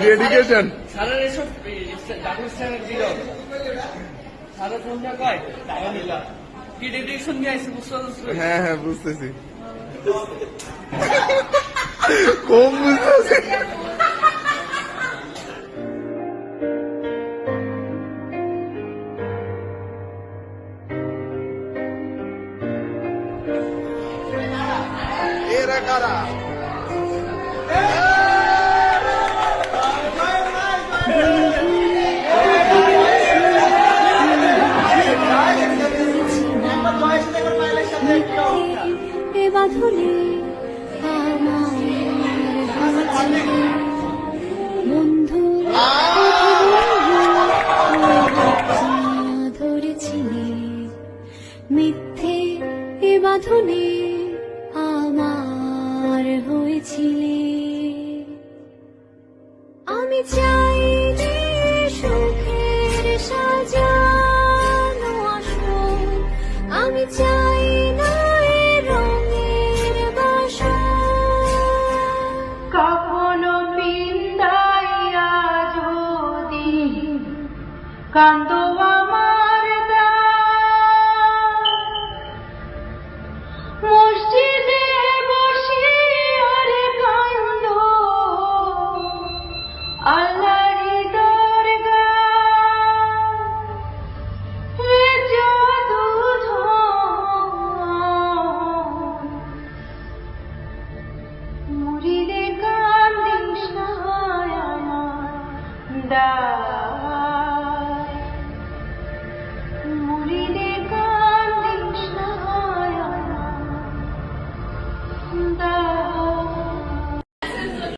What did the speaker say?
Dedication সারা এসব ডাকুর স্যারের video সারা সন্ধ্যা কয়? টাকা নিলাম কি ডেডিকেশন নিয়ে আসছে বুঝতে হ্যাঁ হ্যাঁ বুঝতেছি। কম বুঝতেছি। কারা? বাঁধনে বন্ধু ধরেছিলে মিথ্যে এ বাঁধনে আমার হয়েছিলে। আমি চাই কান্দ আমার মসজিদে বসিয়া রে কান্দ। আল্লাহরই দরগায়। জাদু ধন কান্দিস না আমার দা